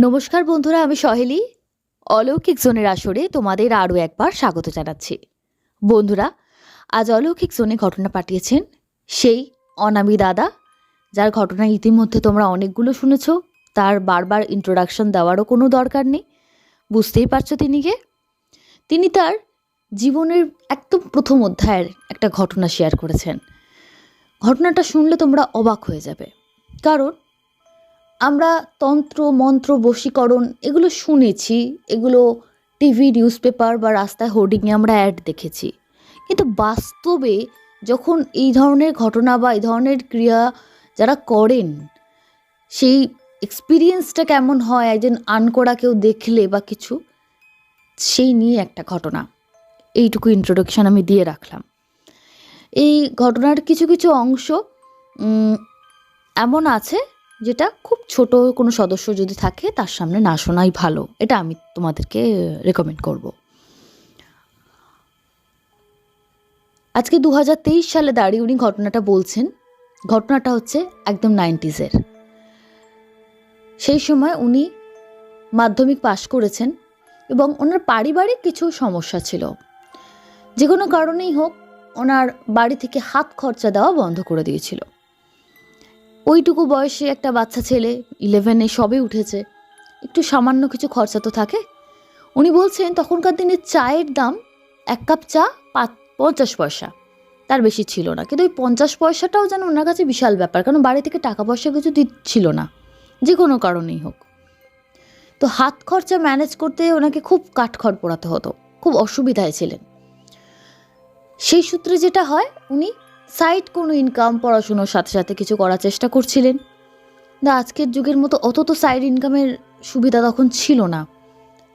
নমস্কার বন্ধুরা, আমি সহেলি। অলৌকিক জোনের আসরে তোমাদের আরও একবার স্বাগত জানাচ্ছি। বন্ধুরা, আজ অলৌকিক জোনে ঘটনা পাঠিয়েছেন সেই অনামি দাদা, যার ঘটনা ইতিমধ্যে তোমরা অনেকগুলো শুনেছ। তার বারবার ইন্ট্রোডাকশন দেওয়ারও কোনো দরকার নেই। বুঝতেই পারছ তিনি কে? তিনি তার জীবনের একদম প্রথম অধ্যায়ের একটা ঘটনা শেয়ার করেছেন। ঘটনাটা শুনলে তোমরা অবাক হয়ে যাবে। কারণ আমরা তন্ত্র, মন্ত্র, বশীকরণ এগুলো শুনেছি, এগুলো টিভি নিউজ পেপার বা রাস্তায় হোর্ডিংয়ে আমরা অ্যাড দেখেছি। কিন্তু বাস্তবে যখন এই ধরনের ঘটনা বা এই ধরনের ক্রিয়া যারা করেন, সেই এক্সপিরিয়েন্সটা কেমন হয়, একজন আনকোড়া কেউ দেখলে বা কিছু, সেই নিয়ে একটা ঘটনা। এইটুকু ইন্ট্রোডাকশন আমি দিয়ে রাখলাম। এই ঘটনার কিছু কিছু অংশ এমন আছে যেটা খুব ছোট কোনো সদস্য যদি থাকে, তার সামনে না শোনাই ভালো। এটা আমি তোমাদেরকে রেকমেন্ড করব। আজকে দু হাজার তেইশ সালে দাঁড়িয়ে উনি ঘটনাটা বলছেন। ঘটনাটা হচ্ছে একদম নাইনটিজের সেই সময় উনি মাধ্যমিক পাশ করেছেন এবং ওনার পারিবারিক কিছু সমস্যা ছিল। যে কোনো কারণেই হোক, ওনার বাড়ি থেকে হাত খরচা দেওয়া বন্ধ করে দিয়েছিল। ওইটুকু বয়সে একটা বাচ্চা ছেলে ইলেভেনে সবে উঠেছে। একটু সামান্য কিছু খরচা তো থাকে। উনি বলছেন, তখনকার দিনে চায়ের দাম এক কাপ চা পঞ্চাশ পয়সা। তার বেশি ছিল না। কিন্তু ওই পঞ্চাশ পয়সাটাও যেন ওনার কাছে বিশাল ব্যাপার, কারণ বাড়ি থেকে টাকা পয়সা কিছু দিচ্ছিল না। যে কোনো কারণেই হোক। তো হাত খরচা ম্যানেজ করতে ওনাকে খুব কাঠখড় পোড়াতে হতো। খুব অসুবিধায় ছিলেন। সেই সূত্রে যেটা হয়, উনি সাইড কোনো ইনকাম পড়াশুনোর সাথে সাথে কিছু করার চেষ্টা করছিলেন। না, আজকের যুগের মতো অত তো সাইড ইনকামের সুবিধা তখন ছিল না।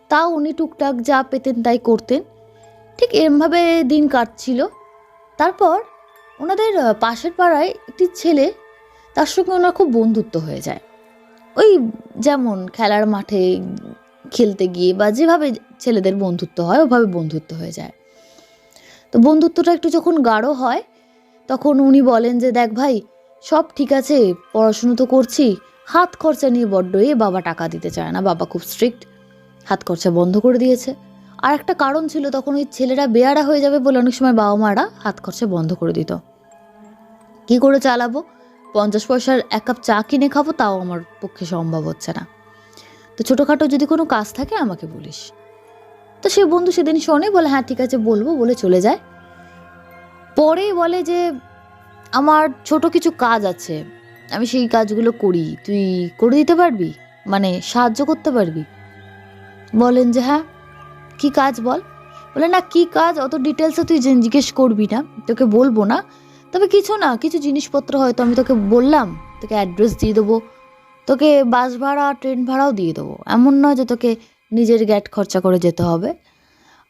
তাও উনি টুকটাক যা পেতেন তাই করতেন। ঠিক এমভাবে দিন কাটছিল। তারপর ওনাদের পাশের পাড়ায় একটি ছেলে, তার সঙ্গে ওনার খুব বন্ধুত্ব হয়ে যায়। ওই যেমন খেলার মাঠে খেলতে গিয়ে বা যেভাবে ছেলেদের বন্ধুত্ব হয়, ওভাবে বন্ধুত্ব হয়ে যায়। তো বন্ধুত্বটা একটু যখন গাঢ় হয় তখন উনি বলেন যে, দেখ ভাই, সব ঠিক আছে, পড়াশুনো তো করছি। হাত খরচা নিয়ে বড্ড এ বাবা টাকা দিতে চায় না, বাবা খুব স্ট্রিক্ট হাত খরচা বন্ধ করে দিয়েছে। আর একটা কারণ ছিল, তখন ওই ছেলেরা বেয়ারা হয়ে যাবে বলে অনেক সময় বাবা মারা হাত খরচা বন্ধ করে দিত। কি করে চালাবো? পঞ্চাশ পয়সার এক কাপ চা কিনে খাব, তাও আমার পক্ষে সম্ভব হচ্ছে না। তো ছোটোখাটো যদি কোনো কাজ থাকে, আমাকে বলিস। তো সে বন্ধু সেদিন শোনে, বলে হ্যাঁ ঠিক আছে, বলব। বলে চলে যায়। পরে বলে যে, আমার ছোট কিছু কাজ আছে, আমি সেই কাজগুলো করি। তুই করে দিতে পারবি? মানে সাহায্য করতে পারবি? বলেন যে হ্যাঁ কী কাজ বল? বলে, না, কি কাজ অত ডিটেলসে তুই জিজ্ঞেস করবি না, তোকে বলব না। তবে কিছু না, কিছু জিনিসপত্র হয়তো আমি তোকে বললাম, তোকে অ্যাড্রেস দিয়ে দেবো। তোকে বাস ভাড়া, ট্রেন ভাড়াও দিয়ে দেবো। এমন নয় যে তোকে নিজের গ্যাট খরচা করে যেতে হবে।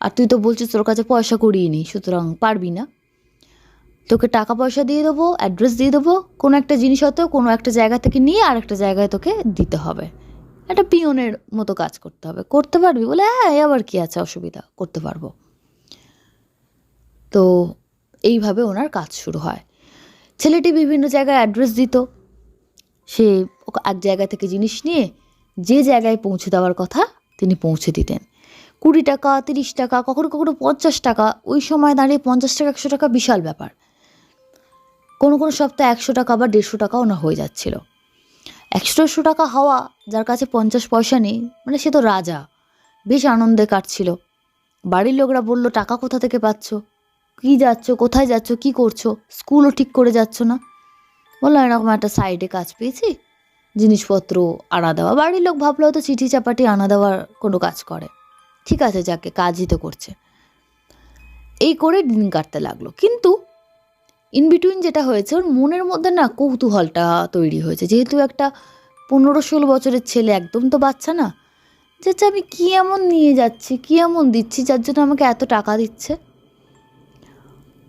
আর তুই তো বলছিস তোর কাছে পয়সা করিয়ে নি, সুতরাং পারবি না। তোকে টাকা পয়সা দিয়ে দেবো অ্যাড্রেস দিয়ে দেবো, কোনো একটা জিনিস হয়তো কোনো একটা জায়গা থেকে নিয়ে আর একটা জায়গায় তোকে দিতে হবে। একটা পিয়নের মতো কাজ করতে হবে। করতে পারবি বলে হ্যাঁ আবার কি আছে? অসুবিধা, করতে পারব। তো এইভাবে ওনার কাজ শুরু হয়। ছেলেটি বিভিন্ন জায়গায় অ্যাড্রেস দিত। সে এক জায়গা থেকে জিনিস নিয়ে যে জায়গায় পৌঁছে দেওয়ার কথা তিনি পৌঁছে দিতেন। কুড়ি টাকা, তিরিশ টাকা, কখনো কখনো পঞ্চাশ টাকা, ওই সময় দাঁড়িয়ে পঞ্চাশ টাকা, একশো টাকা বিশাল ব্যাপার। কোনো কোনো সপ্তাহে একশো টাকা বা দেড়শো টাকাও না হয়ে যাচ্ছিল। একশো দেড়শো টাকা হওয়া, যার কাছে পঞ্চাশ পয়সা নেই মানে সে তো রাজা। বেশ আনন্দে কাটছিল। বাড়ির লোকরা বলল, টাকা কোথা থেকে পাচ্ছ? কী যাচ্ছ? কোথায় যাচ্ছ? কি করছ? স্কুলও ঠিক করে যাচ্ছ না? বললাম এরকম একটা সাইডে কাজ পেয়েছি। জিনিসপত্র আনা দেওয়া। বাড়ির লোক ভাবলো, হয়তো চিঠি চাপাটি আনা দেওয়ার কোনো কাজ করে। ঠিক আছে, যাকে কাজই তো করছে। এই করে দিন কাটতে লাগল। কিন্তু ইন বিটুইন যেটা হয়েছে, ওর মনের মধ্যে না কৌতূহলটা তৈরি হয়েছে। যেহেতু একটা পনেরো ষোলো বছরের ছেলে, একদম তো বাচ্চা না, যে আচ্ছা আমি কী এমন নিয়ে যাচ্ছি, কী এমন দিচ্ছি, যার জন্য আমাকে এত টাকা দিচ্ছে?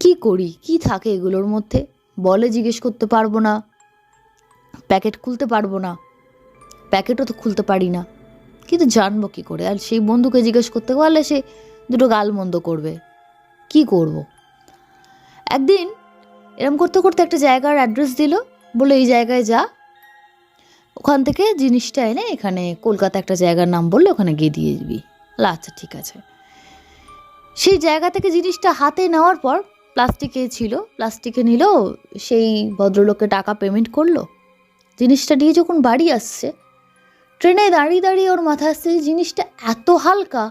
কি করি? কি থাকে এগুলোর মধ্যে? বলে জিজ্ঞেস করতে পারব না। প্যাকেট খুলতে পারব না। প্যাকেটও তো খুলতে পারি না। কিন্তু জানব কি করে? আর সেই বন্ধুকে জিজ্ঞেস করতে পারলে সে দুটো গাল মন্দ করবে। কি করব। একদিন এরম করতে করতে একটা জায়গার অ্যাড্রেস দিল বলে এই জায়গায় যা। ওখান থেকে জিনিসটা এনে এখানে কলকাতা একটা জায়গার নাম বললে ওখানে গিয়ে দিয়ে দিবি। আচ্ছা ঠিক আছে। সেই জায়গা থেকে জিনিসটা হাতে নেওয়ার পর প্লাস্টিকে ছিল, প্লাস্টিকে নিল, সেই ভদ্রলোককে টাকা পেমেন্ট করল। জিনিসটা নিয়ে যখন বাড়ি আসছে, ট্রেনে দাঁড়িয়ে দাঁড়িয়ে ওর মাথায় আসছে যে জিনিসটা এত হালকা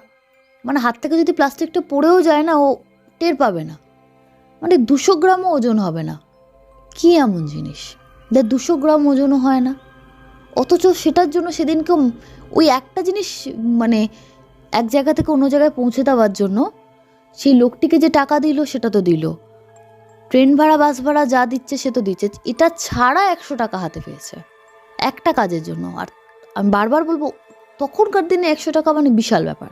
মানে হাত থেকে যদি প্লাস্টিকটা পড়েও যায় না, ও টের পাবে না। মানে দুশো গ্রামও ওজন হবে না। কি এমন জিনিস? যা দুশো গ্রাম ওজনও হয় না। অথচ সেটার জন্য সেদিনকে ওই একটা জিনিস মানে এক জায়গা থেকে অন্য জায়গায় পৌঁছে দেওয়ার জন্য সেই লোকটিকে যে টাকা দিল সেটা তো দিল। ট্রেন ভাড়া, বাস ভাড়া যা দিচ্ছে সে তো দিচ্ছে। এটা ছাড়া একশো টাকা হাতে পেয়েছে। একটা কাজের জন্য। আর আমি বারবার বলব, তখনকার দিনে একশো টাকা মানে বিশাল ব্যাপার।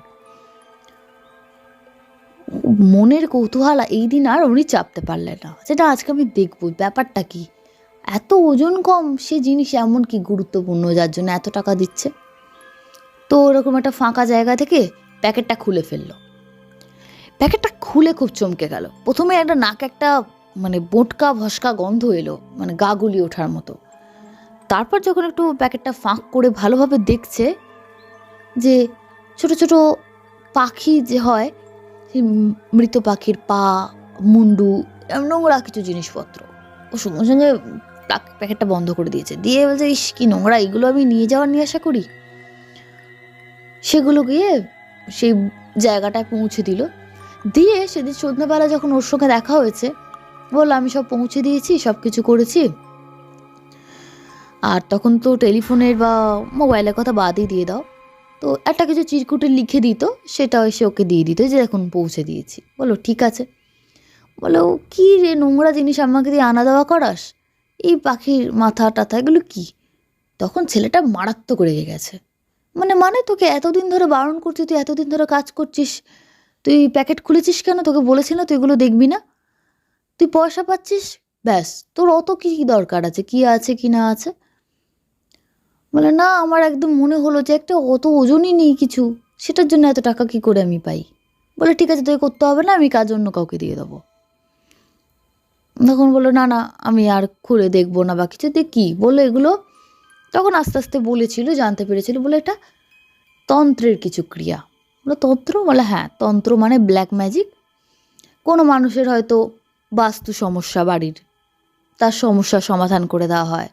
মনের কৌতূহল এই দিন আর উনি চাপতে পারলেন না। যেটা আজকে আমি দেখব, ব্যাপারটা কি? এত ওজন কম, সে জিনিস এমন কি গুরুত্বপূর্ণ যার জন্য এত টাকা দিচ্ছে? তো ওরকম একটা ফাঁকা জায়গা থেকে প্যাকেটটা খুলে ফেলল। প্যাকেটটা খুলে খুব চমকে গেল। প্রথমে একটা নাক একটা মানে বোটকা ভসকা গন্ধ এলো মানে গা গুলি ওঠার মতো। তারপর যখন একটু প্যাকেটটা ফাঁক করে ভালোভাবে দেখছে যে ছোট ছোট পাখি যে হয় মৃত পাখির পা, মুন্ডু নোংরা কিছু জিনিসপত্র। ও সঙ্গে সঙ্গে প্যাকেটটা বন্ধ করে দিয়েছে। দিয়ে বলছে, ইস, কি নোংরা, এগুলো আমি নিয়ে যাওয়ার নিয়ে আশা করি? সেগুলো গিয়ে সেই জায়গাটায় পৌঁছে দিল। দিয়ে সেদিন সন্ধ্যাবেলা যখন ওর সঙ্গে দেখা হয়েছে, বলল, আমি সব পৌঁছে দিয়েছি, সব কিছু করেছি। আর তখন তো টেলিফোনের বা মোবাইলের কথা বাদই দিয়ে দাও। তো একটা কিছু চিরকুটে লিখে দিত, সেটা এসে ওকে দিয়ে দিত যে এখন পৌঁছে দিয়েছি। বলো, ঠিক আছে। বলো, কী রে নোংরা জিনিস আমাকে দিয়ে আনা দেওয়া করাস? এই পাখির মাথা টাথা, এগুলো কি? তখন ছেলেটা মারাত্মক রেগে গেছে। মানে মানে তোকে এতদিন ধরে বারণ করছি, তুই এতদিন ধরে কাজ করছিস, তুই প্যাকেট খুলেছিস কেন? তোকে বলেছি না তুই এগুলো দেখবি না? তুই পয়সা পাচ্ছিস? ব্যাস, তোর অত কি দরকার আছে? কি আছে, কি না আছে? বলে, না, আমার একদম মনে হলো যে একটা অত ওজনই নেই কিছু। সেটার জন্য এত টাকা কি করে আমি পাই? বলে, ঠিক আছে, তোকে করতে হবে না, আমি কাজ অন্য কাউকে দিয়ে দেবো। তখন বলল, না না, আমি আর খুলে দেখব না বা কিছু দিয়ে কী বলল এগুলো তখন আস্তে আস্তে বলেছিল, জানতে পেরেছিল, বলে এটা তন্ত্রের কিছু ক্রিয়া। বলে, তন্ত্র? বলে হ্যাঁ তন্ত্র মানে ব্ল্যাক ম্যাজিক কোনো মানুষের হয়তো বাস্তু সমস্যা, বাড়ির। তার সমস্যার সমাধান করে দেওয়া হয়।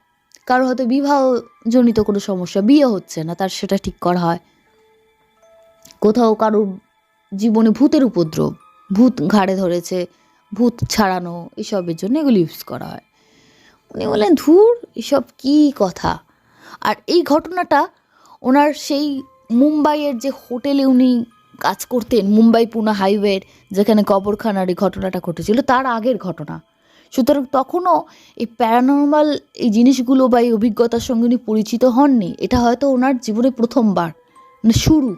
কারও হয়তো বিবাহজনিত কোনো সমস্যা, বিয়ে হচ্ছে না, তার সেটা ঠিক করা হয়। কোথাও কারোর জীবনে ভূতের উপদ্রব, ভূত ঘাড়ে ধরেছে, ভূত ছাড়ানো, এসবের জন্য এগুলো ইউজ করা হয়। উনি বললেন, ধুর, এসব কি কথা? আর এই ঘটনাটা ওনার সেই মুম্বাইয়ের যে হোটেলে উনি কাজ করতেন, মুম্বাই পুনা হাইওয়ের, যেখানে কবরখানার এই ঘটনাটা ঘটেছিল, তার আগের ঘটনা। সুতরাং তখনও এই প্যারানর্মাল এই জিনিসগুলো বা এই অভিজ্ঞতার সঙ্গে উনি পরিচিত হননি, এটা হয়তো ওনার জীবনে প্রথমবার মানে শুরু।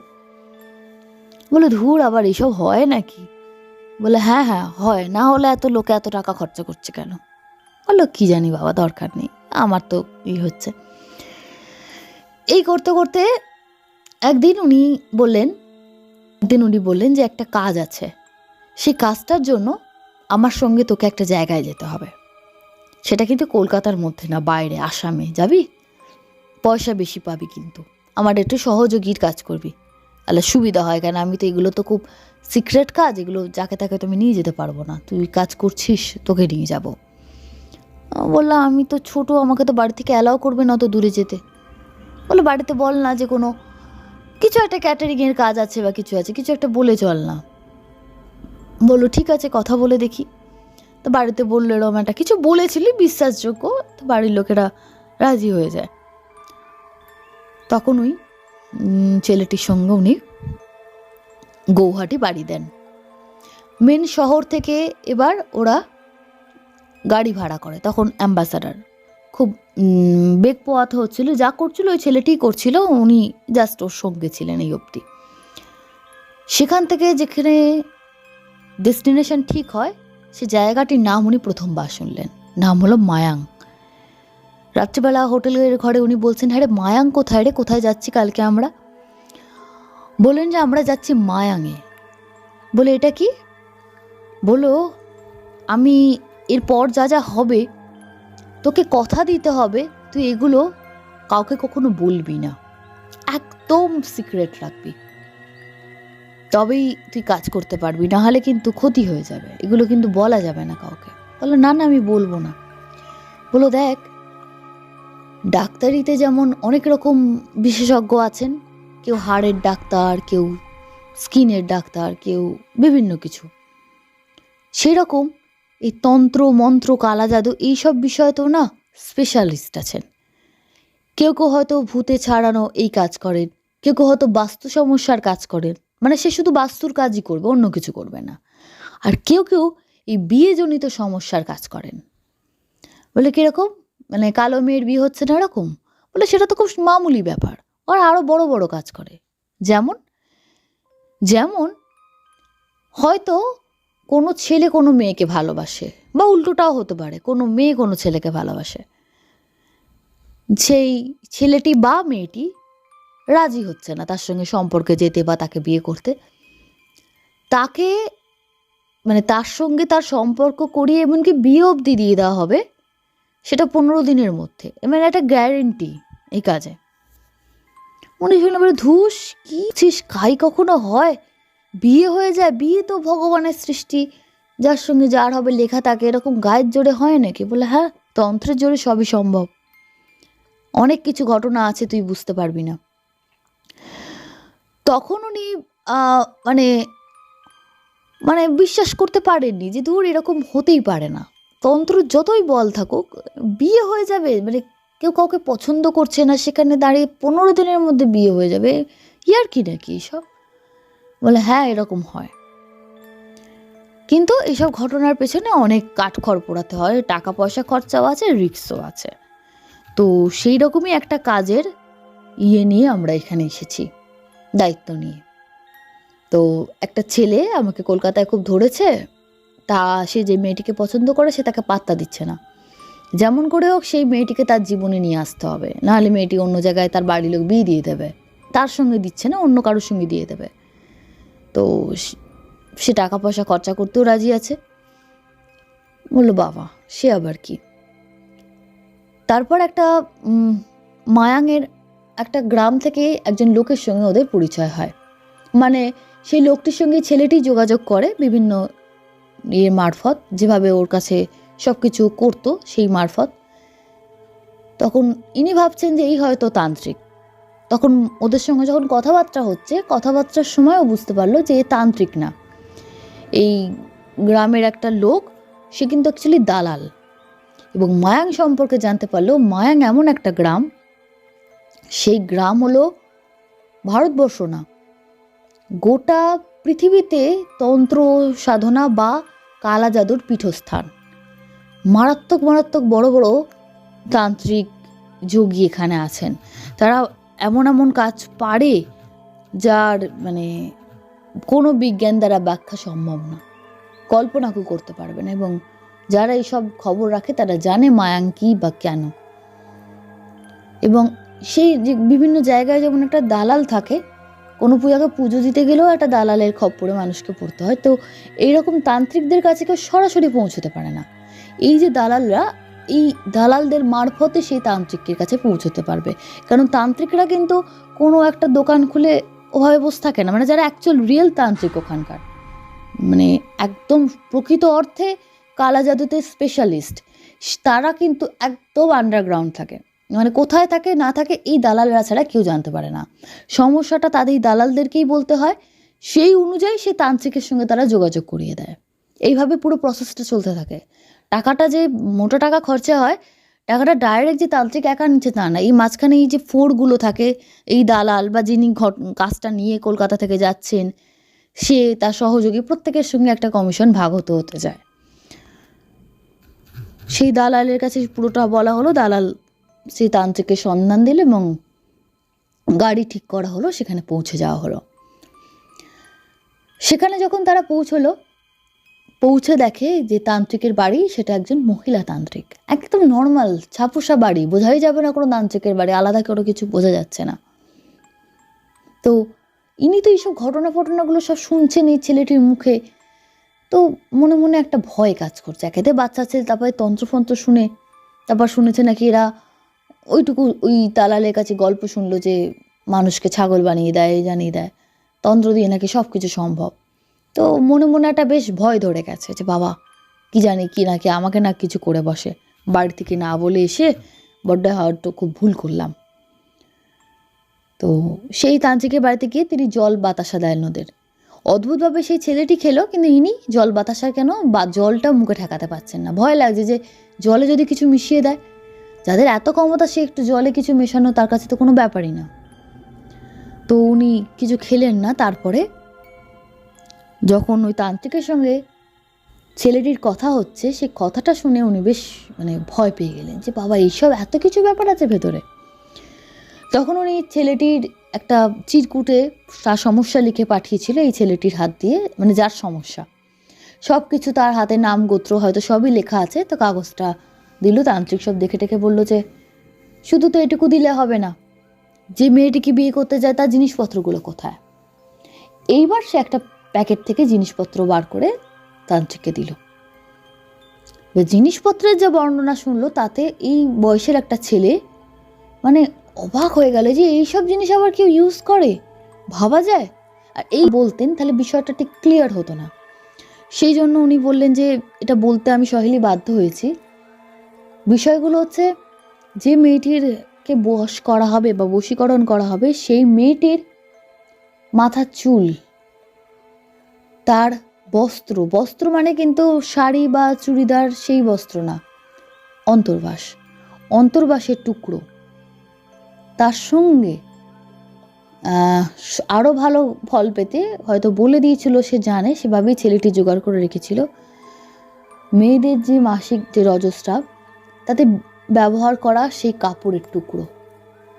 বলে, ধুর, আবার এসব হয় নাকি? বলে হ্যাঁ হ্যাঁ হয়, না হলে এত লোকে এত টাকা খরচা করছে কেন? বলল, কি জানি বাবা, দরকার নেই, আমার তো ই হচ্ছে। এই করতে করতে একদিন উনি বললেন, একদিন উনি বললেন যে, একটা কাজ আছে। সেই কাজটার জন্য আমার সঙ্গে তোকে একটা জায়গায় যেতে হবে। সেটা কিন্তু কলকাতার মধ্যে না, বাইরে, আসামে, যাবি? পয়সা বেশি পাবি কিন্তু। আমার একটু সহযোগীর কাজ করবি। তাহলে সুবিধা হয় কেন আমি তো এগুলো তো খুব সিক্রেট কাজ, এগুলো যাকে তাকে তুমি নিয়ে যেতে পারব না। তুই কাজ করছিস, তোকে নিয়ে যাব। বললাম, আমি তো ছোট, আমাকে তো বাড়ি থেকে অ্যালাউ করবে না অত দূরে যেতে। বলে বাড়িতে বল না যে কোনো কিছু একটা ক্যাটারিংয়ের কাজ আছে বা কিছু আছে, কিছু একটা বলে চল না। বলল, ঠিক আছে, কথা বলে দেখি। তো বাড়িতে বলল এরকম একটা, কিছু বলেছিলি? বিশ্বাসযোগ্য? তো বাড়ির লোকেরা রাজি হয়ে যায়। তখন ওই ছেলেটির সঙ্গে উনি গৌহাটি বাড়ি দেন। মেন শহর থেকে এবার ওরা গাড়ি ভাড়া করে, তখন অ্যাম্বাসাডার। খুব বেগ পোয়াতে হচ্ছিল, যা করছিল ওই ছেলেটিই করছিল, উনি জাস্ট ওর সঙ্গে ছিলেন এই অবধি। সেখান থেকে যেখানে ডেস্টিনেশন ঠিক হয়, সে জায়গাটির নাম উনি প্রথমবার শুনলেন। নাম হলো মায়াং। রাত্রিবেলা হোটেলের ঘরে উনি বলছেন হ্যাঁ রে, মায়াং কোথায় রে? কোথায় যাচ্ছি কালকে আমরা? বললেন যে, আমরা যাচ্ছি মায়াংয়ে বলে, এটা কি? বলো আমি এরপর যা যা হবে, তোকে কথা দিতে হবে, তুই এগুলো কাউকে কখনো বলবি না। একদম সিক্রেট রাখবি। তবেই তুই কাজ করতে পারবি না হলে কিন্তু ক্ষতি হয়ে যাবে। এগুলো কিন্তু বলা যাবে না কাউকে। বলল না না, আমি বলব না। বলো, দেখ, ডাক্তারিতে যেমন অনেক রকম বিশেষজ্ঞ আছেন, কেউ হাড়ের ডাক্তার, কেউ স্কিনের ডাক্তার, কেউ বিভিন্ন কিছু। সেরকম এই তন্ত্র, মন্ত্র কালা জাদু এইসব বিষয় তো না স্পেশালিস্ট আছেন। কেউ কেউ হয়তো ভূতে ছাড়ানো এই কাজ করেন, কেউ কেউ হয়তো বাস্তু সমস্যার কাজ করেন মানে সে শুধু বাস্তুর কাজই করবে, অন্য কিছু করবে না। আর কেউ কেউ এই বিয়েজনিত সমস্যার কাজ করেন। বলে কীরকম মানে কালো মেয়ের বিয়ে হচ্ছে না এরকম? বলে সেটা তো খুব মামুলি ব্যাপার। আর আরও বড় বড় কাজ করে। যেমন যেমন হয়তো কোনো ছেলে কোনো মেয়েকে ভালোবাসে, বা উল্টোটাও হতে পারে, কোনো মেয়ে কোনো ছেলেকে ভালোবাসে। সেই ছেলেটি বা মেয়েটি রাজি হচ্ছে না তার সঙ্গে সম্পর্কে যেতে বা তাকে বিয়ে করতে। তাকে মানে তার সঙ্গে তার সম্পর্ক করিয়ে এমনকি বিয়ে অবধি দিয়ে দেওয়া হবে, সেটা পনেরো দিনের মধ্যে। মানে একটা গ্যারেন্টি এই কাজে। মনে শুনে বলে ধুস, কি ছিস কাই কখনো হয়? বিয়ে হয়ে যায়, বিয়ে তো ভগবানের সৃষ্টি। যার সঙ্গে যার হবে, লেখা থাকে, এরকম গায়ের জোরে হয় নাকি? বলে হ্যাঁ তন্ত্রের জোরে সবই সম্ভব। অনেক কিছু ঘটনা আছে, তুই বুঝতে পারবি না। তখন উনি মানে মানে বিশ্বাস করতে পারেননি যে ধুর এরকম হতেই পারে না। তন্ত্র যতই বল থাকুক, বিয়ে হয়ে যাবে মানে কেউ কাউকে পছন্দ করছে না, সেখানে দাঁড়িয়ে পনেরো দিনের মধ্যে বিয়ে হয়ে যাবে, ইয়ার কি নাকি এইসব বলে হ্যাঁ এরকম হয়। কিন্তু এইসব ঘটনার পেছনে অনেক কাঠখড় পোড়াতে হয় টাকা পয়সা খরচাও আছে রিক্সও আছে। তো সেই রকমই একটা কাজের ইয়ে নিয়ে আমরা এখানে এসেছি। দায়িত্ব নিয়ে। তো একটা ছেলে আমাকে কলকাতায় খুব ধরেছে তা সে যে মেয়েটিকে পছন্দ করে সে তাকে পাত্তা দিচ্ছে না। যেমন করে হোক সেই মেয়েটিকে তার জীবনে নিয়ে আসতে হবে নাহলে মেয়েটি অন্য জায়গায় তার বাড়ির লোক বিয়ে দিয়ে দেবে তার সঙ্গে দিচ্ছে না অন্য কারোর সঙ্গে দিয়ে দেবে। তো সে- টাকা পয়সা খরচা করতেও রাজি আছে। বলল বাবা সে আবার কি? তারপর একটা উম, মায়াংয়ের একটা গ্রাম থেকে একজন লোকের সঙ্গে ওদের পরিচয় হয়। মানে সেই লোকটির সঙ্গে ছেলেটি যোগাযোগ করে বিভিন্ন ইয়ে মারফত, যেভাবে ওর কাছে সব কিছু করতো সেই মারফত। তখন ইনি ভাবছেন যে এই হয়তো তান্ত্রিক। তখন ওদের সঙ্গে যখন কথাবার্তা হচ্ছে, কথাবার্তার সময়ও বুঝতে পারল যে এ তান্ত্রিক না। এই গ্রামের একটা লোক, সে কিন্তু অ্যাকচুয়ালি দালাল। এবং মায়াং সম্পর্কে জানতে পারল, মায়াং এমন একটা গ্রাম সেই গ্রাম হলো ভারতবর্ষ না। গোটা পৃথিবীতে তন্ত্র, সাধনা বা কালা জাদুর পীঠস্থান। মারাত্মক মারাত্মক বড় বড় তান্ত্রিক যোগী এখানে আছেন। তারা এমন এমন কাজ পারে যার মানে কোনো বিজ্ঞান দ্বারা ব্যাখ্যা সম্ভব না। কল্পনাকেও করতে পারবে না এবং যারা এইসব খবর রাখে তারা জানে মায়াং কি বা কেন। এবং সেই যে বিভিন্ন জায়গায় যেমন একটা দালাল থাকে কোনো পূজাকে পুজো দিতে গেলেও একটা দালালের খপ্পরে মানুষকে পড়তে হয়। তো এইরকম তান্ত্রিকদের কাছে কেউ সরাসরি পৌঁছতে পারে না। এই যে দালালরা, এই দালালদের মারফতে সেই তান্ত্রিকের কাছে পৌঁছতে পারবে। কারণ তান্ত্রিকরা কিন্তু কোনো একটা দোকান খুলে ওভাবে বসে থাকে না। মানে যারা অ্যাকচুয়াল রিয়েল তান্ত্রিক ওখানকার। মানে একদম প্রকৃত অর্থে কালা জাদুতে স্পেশালিস্ট তারা কিন্তু একদম আন্ডারগ্রাউন্ড থাকে। মানে কোথায় থাকে, না থাকে, এই দালালরা ছাড়া কেউ জানতে পারে না। সমস্যাটা তাদের দালালদেরকেই বলতে হয়, সেই অনুযায়ী সেই তান্ত্রিকের সঙ্গে তারা যোগাযোগ করিয়ে দেয়। এইভাবে পুরো প্রসেসটা চলতে থাকে। টাকাটা যে মোটা টাকা খরচা হয়, টাকাটা ডাইরেক্ট যে তান্ত্রিক একা নিচ্ছে তা না। এই মাঝখানে এই যে ফোরগুলো থাকে, এই দালাল বা যিনি ঘট, কাজটা নিয়ে কলকাতা থেকে যাচ্ছেন, সে তার সহযোগী প্রত্যেকের সঙ্গে একটা কমিশন ভাগ হতে হতে যায়। সেই দালালের কাছে পুরোটা বলা হলো, দালাল সেই তান্ত্রিকের সন্ধান দিল এবং গাড়ি ঠিক করা হলো, সেখানে পৌঁছে যাওয়া হলো। সেখানে যখন তারা পৌঁছলো, পৌঁছে দেখে যে তান্ত্রিকের বাড়ি, সেটা একজন মহিলা তান্ত্রিক। একদম নর্মাল ছাপোষা বাড়ি, বোঝাই যাবে না কোনো তান্ত্রিকের বাড়ি, আলাদা করে কিছু বোঝা যাচ্ছে না। তো ইনি তো এইসব ঘটনা ফটনাগুলো সব শুনছেন এই ছেলেটির মুখে। তো মনে মনে একটা ভয় কাজ করছে। একেতে বাচ্চা ছেলে, তারপরে তন্ত্রফন্ত্র শুনে, তারপর শুনেছে নাকি এরা ওইটুকু ওই দালালের কাছে গল্প শুনলো যে মানুষকে ছাগল বানিয়ে দেয়, জানিয়ে দেয়। তন্ত্র দিয়ে নাকি সব কিছু সম্ভব। তো মনে মনে একটা বেশ ভয় ধরে গেছে যে, বাবা, কি জানি কি নাকি আমাকে না কিছু করে বসে। বাড়ি থেকে না বলে এসে বড্ড হয়তো খুব ভুল করলাম। তো সেই তান্ত্রিকের বাড়িতে গিয়ে তিনি জল বাতাসা দেন ওদের অদ্ভুতভাবে সেই ছেলেটি খেলো, কিন্তু ইনি জল বাতাসা কেন বা জলটা মুখে ঠেকাতে পারছেন না। ভয় লাগছে যে জলে যদি কিছু মিশিয়ে দেয় যাদের এত ক্ষমতা, সে একটু জলে কিছু মেশানো তার কাছে তো কোনো ব্যাপারই না। তো উনি কিছু খেলেন না, তারপরে যখন ওই তান্ত্রিকের সঙ্গে ছেলেটির কথা হচ্ছে, সে কথাটা শুনে উনি বেশ মানে ভয় পেয়ে গেলেন যে, বাবা, এইসব এত কিছু ব্যাপার আছে ভেতরে। তখন উনি ছেলেটির একটা চিরকুটে তার সমস্যা লিখে পাঠিয়েছিল, এই ছেলেটির হাত দিয়ে মানে যার সমস্যা। সব কিছু তার হাতে নাম গোত্র হয়তো সবই লেখা আছে, তো কাগজটা দিল তান্ত্রিক সব দেখে টেখে বলল যে, শুধু তো এটুকু দিলে হবে না। যে মেয়েটিকে বিয়ে করতে যায় তার জিনিসপত্রগুলো কোথায়? এইবার সে একটা প্যাকেট থেকে জিনিসপত্র বার করে তান্ত্রিককে দিল। জিনিসপত্রের যে বর্ণনা শুনলো, তাতে এই বয়সের একটা ছেলে মানে অবাক হয়ে গেল যে, এইসব জিনিস আবার কেউ ইউজ করে? ভাবা যায়? আর এই বলতেন, তাহলে বিষয়টা ঠিক ক্লিয়ার হতো না। সেই জন্য উনি বললেন যে, এটা বলতে আমি সহেলি বাধ্য হয়েছি। বিষয়গুলো হচ্ছে যে মেয়েটিরকে বশ করা হবে বা বশীকরণ করা হবে, সেই মেয়েটির মাথার চুল, তার বস্ত্র বস্ত্র মানে কিন্তু শাড়ি বা চুড়িদার সেই বস্ত্র না, অন্তর্বাস, অন্তর্বাসের টুকরো। তার সঙ্গে আরও ভালো ফল পেতে হয়তো বলে দিয়েছিল, সে জানে, সেভাবেই ছেলেটি জোগাড় করে রেখেছিল। মেয়েদের যে মাসিক যে রজস্রাব তাতে ব্যবহার করা সেই কাপড়ের টুকরো।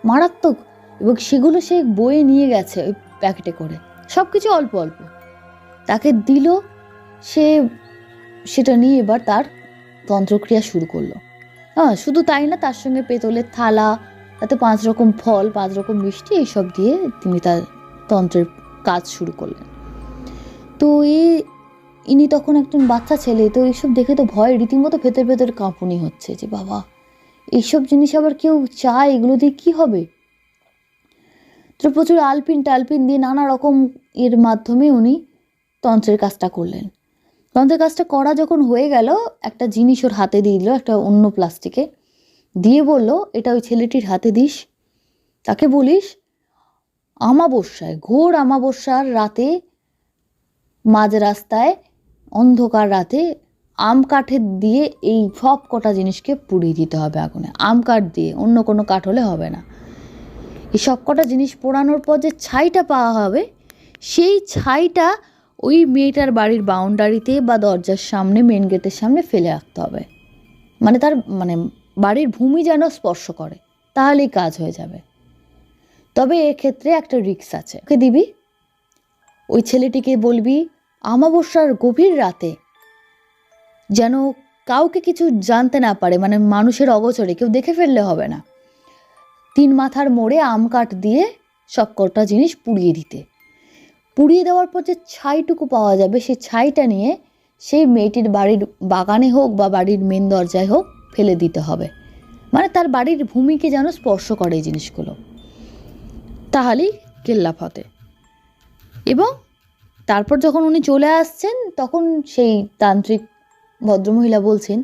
মারাত্মক! এবং সেগুলো সে বয়ে নিয়ে গেছে ওই প্যাকেটে করে। সব কিছু অল্প অল্প। তাকে দিল, সে সেটা নিয়ে এবার তার তন্ত্রক্রিয়া শুরু করল। হ্যাঁ শুধু তাই না, তার সঙ্গে পেতলের থালা, তাতে পাঁচ রকম ফল, পাঁচ রকম মিষ্টি, এইসব দিয়ে তিনি তার তন্ত্রের কাজ শুরু করলেন। তো এই ইনি তখন একজন বাচ্চা ছেলে, তো এইসব দেখে তো ভয়, রীতিমতো ভেতর ভেতর কাঁপুনি হচ্ছে যে বাবা। এইসব জিনিস আবার কেউ চায়? এগুলো দিয়ে কী হবে? তো প্রচুর আলপিন টালপিন দিয়ে নানা রকম এর মাধ্যমে উনি তন্ত্রের কাজটা করলেন। তন্ত্রের কাজটা করা যখন হয়ে গেল, একটা জিনিস ওর হাতে দিয়ে দিল, একটা অন্য প্লাস্টিকে। দিয়ে বলল, এটা ওই ছেলেটির হাতে দিস। তাকে বলিস, আমাবস্যায়, ঘোর আমাবস্যার রাতে মাঝ রাস্তায় অন্ধকার রাতে আম কাঠের দিয়ে এই সব কটা জিনিসকে পুড়িয়ে দিতে হবে আগুনে। আম কাঠ দিয়ে, অন্য কোনো কাঠ হলে হবে না। এই সব কটা জিনিস পোড়ানোর পর যে ছাইটা পাওয়া হবে, সেই ছাইটা ওই মেয়েটার বাড়ির বাউন্ডারিতে বা দরজার সামনে মেন গেটের সামনে ফেলে রাখতে হবে। মানে তার মানে বাড়ির ভূমি যেন স্পর্শ করে, তাহলেই কাজ হয়ে যাবে। তবে এক্ষেত্রে একটা রিক্স আছে। ওকে দিবি? ওই ছেলেটিকে বলবি আমাবস্যার গভীর রাতে যেন কাউকে কিছু জানতে না পারে মানে মানুষের অগোচরে, কেউ দেখে ফেললে হবে না। তিন মাথার মোড়ে আম কাঠ দিয়ে সব কটা জিনিস পুড়িয়ে দিতে। পুড়িয়ে দেওয়ার পর যে ছাইটুকু পাওয়া যাবে, সেই ছাইটা নিয়ে সেই মেয়েটির বাড়ির বাগানে হোক বা বাড়ির মেন দরজায় হোক ফেলে দিতে হবে। মানে তার বাড়ির ভূমিকে যেন স্পর্শ করে এই জিনিসগুলো। তাহলেই কেল্লা ফতে এবং তারপর যখন উনি চলে আসছেন, তখন সেই তান্ত্রিক ভদ্রমহিলা বলছেন,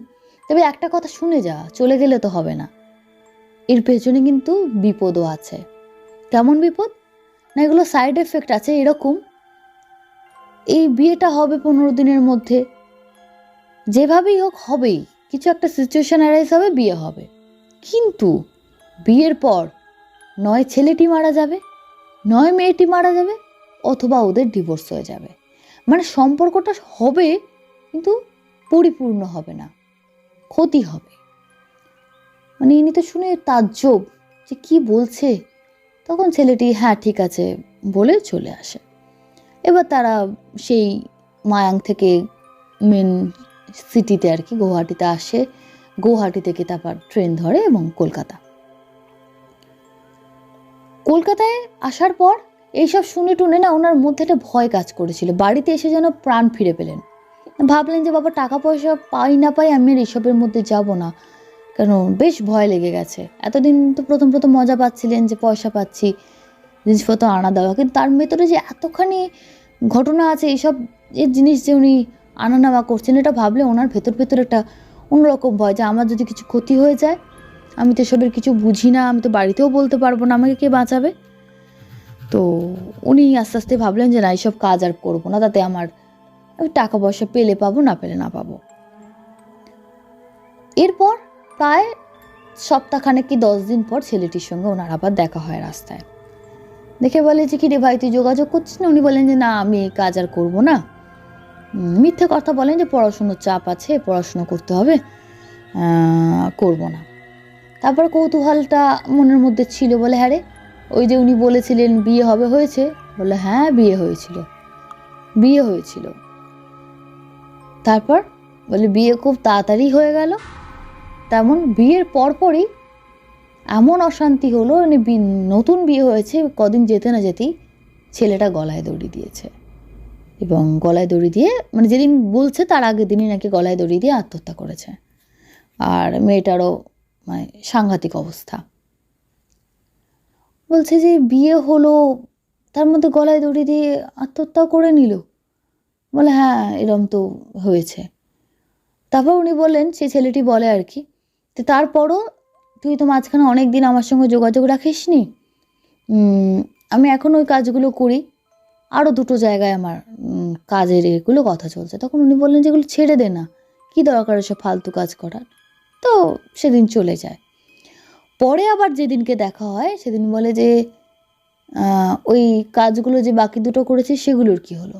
তবে একটা কথা শুনে যা, চলে গেলে তো হবে না। এর পেছনে কিন্তু বিপদও আছে। কেমন বিপদ? না, এগুলো সাইড এফেক্ট আছে, এরকম। এই বিয়েটা হবে পনেরো দিনের মধ্যে। যেভাবেই হোক হবেই, কিছু একটা সিচুয়েশান অ্যারাইজ হবে, বিয়ে হবে। কিন্তু বিয়ের পর নয় ছেলেটি মারা যাবে, নয় মেয়েটি মারা যাবে অথবা ওদের ডিভোর্স হয়ে যাবে। মানে সম্পর্কটা হবে, কিন্তু পরিপূর্ণ হবে না। ক্ষতি হবে। মানে ইনি তো শুনে তাজ্জব যে কি বলছে। তখন ছেলেটি হ্যাঁ ঠিক আছে বলে চলে আসে। এবার তারা সেই মায়াং থেকে মেন সিটিতে আর কি, গুয়াহাটিতে আসে। গুয়াহাটি থেকে তারপর ট্রেন ধরে এবং কলকাতা। কলকাতায় আসার পর এইসব শুনে টুনে না ওনার মধ্যে একটা ভয় কাজ করেছিল। বাড়িতে এসে যেন প্রাণ ফিরে পেলেন। ভাবলেন যে, বাবা টাকা পয়সা পাই না পাই আমি আর এইসবের মধ্যে যাব না। কেন? বেশ ভয় লেগে গেছে। এতদিন তো প্রথম প্রথম মজা পাচ্ছিলেন যে, পয়সা পাচ্ছি, জিনিসপত্র আনা দেওয়া। কিন্তু তার ভেতরে যে এতখানি ঘটনা আছে এইসব এর জিনিস যে উনি আনা নেওয়া করছেন, এটা ভাবলে ওনার ভেতর ভেতর একটা অন্যরকম ভয় যে, আমার যদি কিছু ক্ষতি হয়ে যায়, আমি তো এসবের কিছু বুঝি না, আমি তো বাড়িতেও বলতে পারব না, আমাকে কে বাঁচাবে? তো উনি আস্তে আস্তে ভাবলেন যে, না, এইসব কাজ আর করব না, তাতে আমার আমি টাকা পয়সা পেলে পাবো, না পেলে না পাবো। এরপর প্রায় সপ্তাহখানেক কি দশ দিন পর ছেলেটির সঙ্গে ওনার আবার দেখা হয় রাস্তায়। দেখে বলে যে, কি রে ভাই, তুই যোগাযোগ করছিস না? উনি বলেন যে, না, আমি এই কাজ আর করব না। মিথ্যে কথা বলেন যে, পড়াশুনোর চাপ আছে, পড়াশুনো করতে হবে করব না। তারপর কৌতূহলটা মনের মধ্যে ছিল বলে হ্যাঁ রে ওই যে উনি বলেছিলেন, বিয়ে হবে হয়েছে? বলে হ্যাঁ বিয়ে হয়েছিল। বিয়ে হয়েছিল। তারপর বলে, বিয়ে খুব তাড়াতাড়ি হয়ে গেল। তেমন বিয়ের পরপরই এমন অশান্তি হলো মানে নতুন বিয়ে হয়েছে, কদিন যেতে না যেতেই ছেলেটা গলায় দড়ি দিয়েছে। এবং গলায় দড়ি দিয়ে মানে যেদিন বলছে তার আগের দিনই নাকি গলায় দড়ি দিয়ে আত্মহত্যা করেছে। আর মেয়েটারও মানে সাংঘাতিক অবস্থা। বলছে যে বিয়ে হলো, তার মধ্যে গলায় দড়ি দিয়ে আত্মহত্যাও করে নিল। বলে হ্যাঁ এরম তো হয়েছে। তারপর উনি বললেন, সে ছেলেটি বলে আর কি। তো তারপরও তুই তো মাঝখানে অনেক দিন আমার সঙ্গে যোগাযোগ রাখিস নি আমি এখন ওই কাজগুলো করি। আরও দুটো জায়গায় আমার কাজের এগুলো কথা চলছে। তখন উনি বললেন যেগুলো ছেড়ে দে না। কী দরকার এসব ফালতু কাজ করার? তো সেদিন চলে যায়। পরে আবার যেদিনকে দেখা হয়, সেদিন বলে যে ওই কাজগুলো যে বাকি দুটো করেছে, সেগুলোর কি হলো?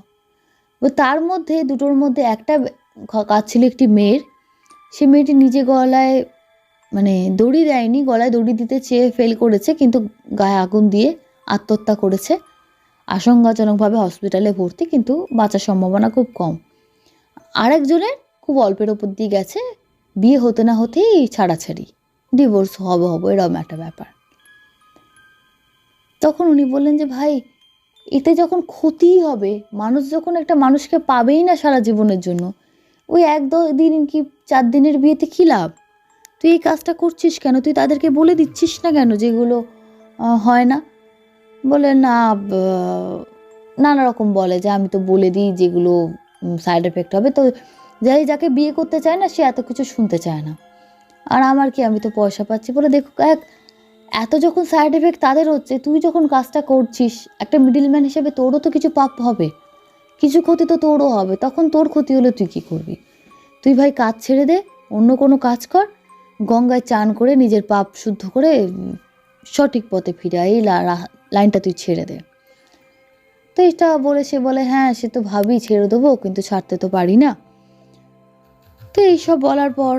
তার মধ্যে, দুটোর মধ্যে একটা কাজ ছিল একটি মেয়ের। সে মেয়েটি নিজে গলায় মানে দড়ি দেয়নি, গলায় দড়ি দিতে চেয়ে ফেল করেছে, কিন্তু গায়ে আগুন দিয়ে আত্মহত্যা করেছে। আশঙ্কাজনকভাবে হসপিটালে ভর্তি, কিন্তু বাঁচার সম্ভাবনা খুব কম। আরেকজনের খুব অল্পের ওপর দিয়ে গেছে, বিয়ে হতে না হতেই ছাড়াছাড়ি। ডিভোর্স হবে হবে, এরকম একটা ব্যাপার। তখন উনি বললেন যে, ভাই, এতে যখন ক্ষতিই হবে, মানুষ যখন একটা মানুষকে পাবেই না সারা জীবনের জন্য, ওই এক দিন কি চার দিনের বিয়েতে কী লাভ? তুই এই কাজটা করছিস কেন? তুই তাদেরকে বলে দিচ্ছিস না কেন যেগুলো হয় না? বলে না নানা রকম বলে যে, আমি তো বলে দিই যেগুলো সাইড এফেক্ট হবে। তো যাই, যাকে বিয়ে করতে চায় না, সে এত কিছু শুনতে চায় না। আর আমার কি, আমি তো পয়সা পাচ্ছি বলে দেখো, এক, এত যখন সাইড এফেক্ট তাদের হচ্ছে, তুই যখন কাজটা করছিস, একটা মিডিলম্যান হিসেবে তোরও তো কিছু পাপ হবে। কিছু ক্ষতি তো তোরও হবে, তখন তোর ক্ষতি হলে তুই কি করবি? তুই ভাই কাজ ছেড়ে দে, অন্য কোনো কাজ কর, গঙ্গায় চান করে নিজের পাপ শুদ্ধ করে সঠিক পথে ফিরে এই লাইনটা তুই ছেড়ে দে। তো এটা বলে সে বলে হ্যাঁ সে তো ভাবি ছেড়ে দেবো, কিন্তু ছাড়তে তো পারি না। তো এইসব বলার পর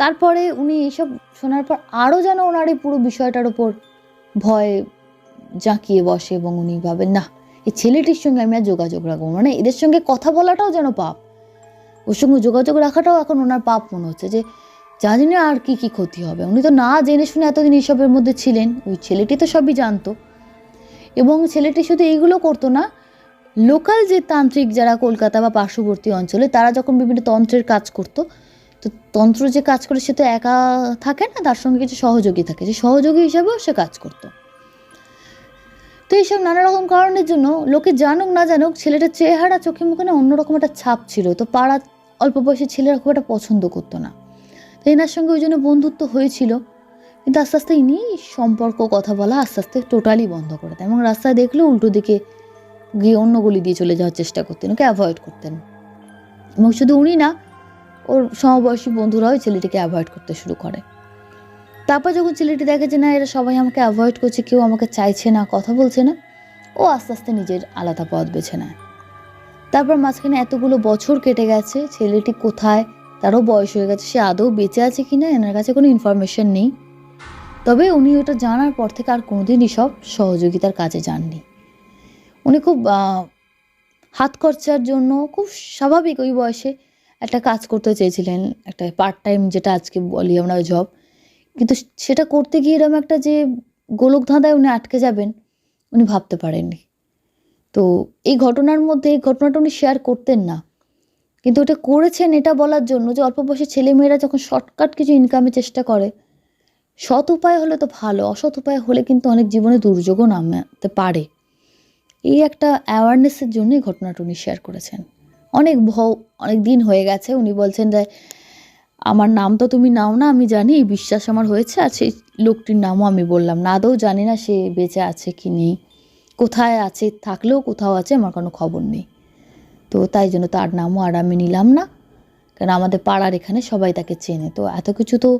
তারপরে উনি এইসব শোনার পর আরও যেন ওনার এই পুরো বিষয়টার ওপর ভয় জাঁকিয়ে বসে এবং উনি ভাবেন না এই ছেলেটির সঙ্গে আমি আর যোগাযোগ রাখব মানে এদের সঙ্গে কথা বলাটাও যেন পাপ। ওর সঙ্গে যোগাযোগ রাখাটাও এখন ওনার পাপ মনে হচ্ছে যে জানি না আর কি কি ক্ষতি হবে। উনি তো না জেনে শুনে এতদিন এইসবের মধ্যে ছিলেন, ওই ছেলেটি তো সবই জানতো। এবং ছেলেটি শুধু এইগুলো করতো না, লোকাল যে তান্ত্রিক যারা কলকাতা বা পার্শ্ববর্তী অঞ্চলে, তারা যখন বিভিন্ন তন্ত্রের কাজ করতো তো তন্ত্র যে কাজ করে সে তো একা থাকে না, তার সঙ্গে কিছু সহযোগী থাকে। যে সহযোগী হিসাবেও সে কাজ করতো। তো এইসব নানা রকম কারণের জন্য লোকে জানুক না জানুক, ছেলেটার চেহারা চোখে মুখে না অন্যরকম একটা ছাপ ছিল। তো পাড়া অল্প বয়সী ছেলেরা খুব একটা পছন্দ করতো না। তো এনার সঙ্গে ওই জন্য বন্ধুত্ব হয়েছিল। কিন্তু আস্তে আস্তে ইনি সম্পর্ক, কথা বলা আস্তে আস্তে টোটালি বন্ধ করে দেন এবং রাস্তায় দেখলে উল্টো দিকে গিয়ে অন্য গলি দিয়ে চলে যাওয়ার চেষ্টা করতেন। ওকে অ্যাভয়েড করতেন। এবং শুধু উনি না ওর সমবয়সী বন্ধুরাও ছেলেটিকে অ্যাভয়েড করতে শুরু করে। তারপর যখন ছেলেটি দেখে যে না, এরা সবাই আমাকে অ্যাভয়েড করছে, কেউ আমাকে চাইছে না, কথা বলছে না, ও আস্তে আস্তে নিজের আলাদা পথ বেছে নেয়। তারপর মাঝখানে এতগুলো বছর কেটে গেছে, ছেলেটি কোথায়, তারও বয়স হয়ে গেছে, সে আদৌ বেঁচে আছে কি না এনার কাছে কোনো ইনফরমেশন নেই। তবে উনি ওটা জানার পর থেকে আর কোনোদিনই সব সহযোগিতার কাজে যাননি। উনি খুব হাত খরচার জন্য খুব স্বাভাবিক ওই বয়সে একটা কাজ করতে চেয়েছিলেন, একটা পার্ট টাইম যেটা আজকে বলি আমরা জব কিন্তু সেটা করতে গিয়ে এরকম একটা যে গোলক ধাঁধায় উনি আটকে যাবেন, উনি ভাবতে পারেননি। তো এই ঘটনার মধ্যে, এই ঘটনাটা উনি শেয়ার করতেন না। কিন্তু ওটা করেছেন এটা বলার জন্য যে অল্প বয়সের ছেলেমেয়েরা যখন শর্টকাট কিছু ইনকামের চেষ্টা করে, সৎ উপায় হলে তো ভালো, অসৎ উপায় হলে কিন্তু অনেক জীবনে দুর্যোগও নামতে পারে। এই একটা অ্যাওয়ারনেসের জন্যই ঘটনাটা উনি শেয়ার করেছেন। অনেক ভ, অনেক দিন হয়ে গেছে। উনি বলছেন যে, আমার নাম তো তুমি নাও না, আমি জানি বিশ্বাস আমার হয়েছে, আর সেই লোকটির নামও আমি বললাম। না আদৌ জানি না সে বেঁচে আছে কি নেই। কোথায় আছে, থাকলেও কোথাও আছে, আমার কোনো খবর নেই। তো তাই জন্য তার নামও আর আমি নিলাম না। কারণ আমাদের পাড়ার এখানে সবাই তাকে চেনে। তো এত কিছু তো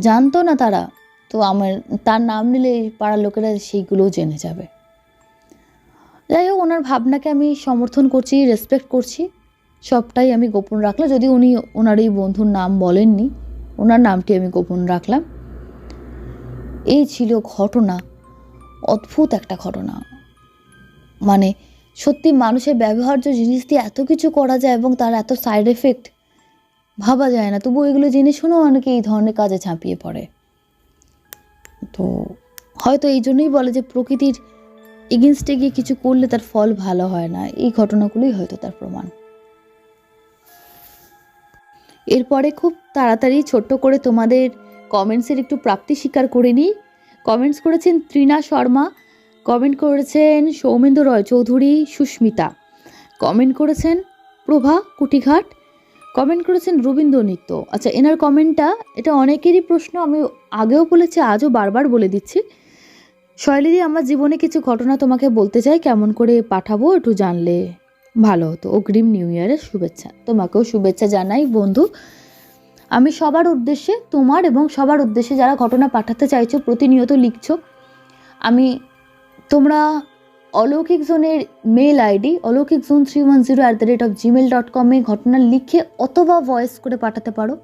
জানতো না তারা। তো আমার, তার নাম নিলে পাড়ার লোকেরা সেইগুলোও জেনে যাবে। যাই হোক, ওনার ভাবনাকে আমি সমর্থন করছি রেসপেক্ট করছি। সবটাই আমি গোপন রাখলাম, যদি উনি ওনার এই বন্ধুর নাম বলেননি, ওনার নামটি আমি গোপন রাখলাম। এই ছিল ঘটনা, অদ্ভুত একটা ঘটনা। মানে সত্যি মানুষের ব্যবহার্য জিনিস দিয়ে এত কিছু করা যায় এবং তার এত সাইড এফেক্ট ভাবা যায় না তবু এগুলো জেনে শুনেও অনেকে এই ধরনের কাজে ঝাঁপিয়ে পড়ে। তো হয়তো এই জন্যই বলে যে প্রকৃতির এগেনস্টে গিয়ে কিছু করলে তার ফল ভালো হয় না। এই ঘটনাগুলোই হয়তো তার প্রমাণ। এরপরে খুব তাড়াতাড়ি ছোট্ট করে তোমাদের কমেন্টসের একটু প্রাপ্তি স্বীকার করে নিই। কমেন্টস করেছেন ত্রিনা শর্মা কমেন্ট করেছেন সৌমেন্দ্র রয় চৌধুরী, সুস্মিতা। কমেন্ট করেছেন প্রভা কুটিঘাট কমেন্ট করেছেন রবীন্দ্র নৃত্য। আচ্ছা এনার কমেন্টটা এটা অনেকেরই প্রশ্ন, আমি আগেও বলেছি, আজও বারবার বলে দিচ্ছি। শৈলীদি, আমার জীবনে কিছু ঘটনা তোমাকে বলতে চাই, কেমন করে পাঠাবো একটু জানলে ভালো হতো। অগ্রিম নিউ ইয়ারের শুভেচ্ছা। তোমাকেও শুভেচ্ছা জানাই, বন্ধু। আমি সবার উদ্দেশ্যে তোমার এবং সবার উদ্দেশ্যে যারা ঘটনা পাঠাতে চাইছো, প্রতিনিয়ত লিখছো, আমি তোমরা অলৌকিক জোনের mail ID Aloukik zone three one zero at the rate of Gmail dot কমে ঘটনা লিখে অথবা ভয়েস করে পাঠাতে পারো।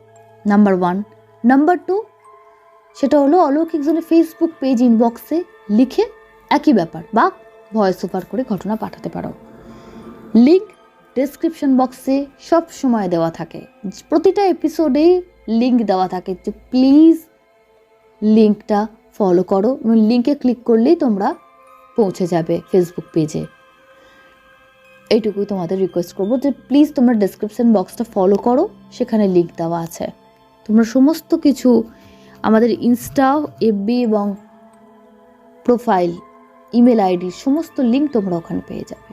নাম্বার ওয়ান নাম্বার টু সেটা হলো অলৌকিক জোনের ফেসবুক পেজ ইনবক্সে লিখে একই ব্যাপার বা ভয়েস ওভার করে ঘটনা পাঠাতে পারো। লিঙ্ক ডেসক্রিপশন বক্সে সব সময় দেওয়া থাকে। প্রতিটা এপিসোডেই লিঙ্ক দেওয়া থাকে। যে প্লিজ লিঙ্কটা ফলো করো। এবং লিঙ্কে ক্লিক করলেই তোমরা পৌঁছে যাবে ফেসবুক পেজে এইটুকুই তোমাদের রিকোয়েস্ট করব যে প্লিজ তোমরা ডেসক্রিপশন বক্সটা ফলো করো। সেখানে লিঙ্ক দেওয়া আছে। তোমরা সমস্ত কিছু আমাদের ইনস্টা এফবি এবং প্রোফাইল, ইমেল আইডি, সমস্ত লিঙ্ক তোমরা ওখানে পেয়ে যাবে।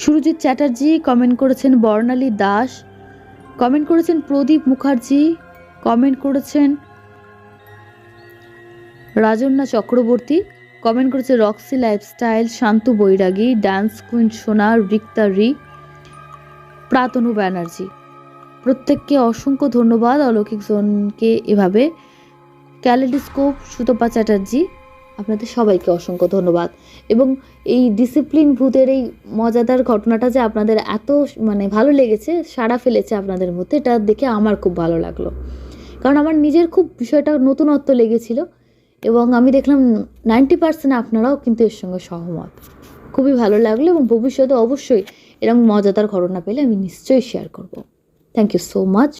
সুরজিৎ চ্যাটার্জি কমেন্ট করেছেন বর্ণালী দাস কমেন্ট করেছেন প্রদীপ মুখার্জি কমেন্ট করেছেন রাজন্যা চক্রবর্তী কমেন্ট করেছে Roxy lifestyle Shantu Bairagi dance queen Sona, Rikta রি, প্রাতনু ব্যানার্জি। প্রত্যেককে অসংখ্য ধন্যবাদ অলৌকিক জোনকে এভাবে ক্যালেডিস্কোপ সুতপা চ্যাটার্জি, আপনাদের সবাইকে অসংখ্য ধন্যবাদ। এবং এই ডিসিপ্লিন ভূতের এই মজাদার ঘটনাটা যে আপনাদের এত মানে ভালো লেগেছে, সাড়া ফেলেছে আপনাদের মধ্যে, এটা দেখে আমার খুব ভালো লাগল। কারণ আমার নিজের খুব বিষয়টা নতুনত্ব লেগেছিল এবং আমি দেখলাম নাইনটি পার্সেন্ট আপনারাও কিন্তু এর সঙ্গে সহমত। খুবই ভালো লাগল এবং ভবিষ্যতে অবশ্যই এরকম মজাদার ঘটনা পেলে আমি নিশ্চয়ই শেয়ার করব। Thank you so much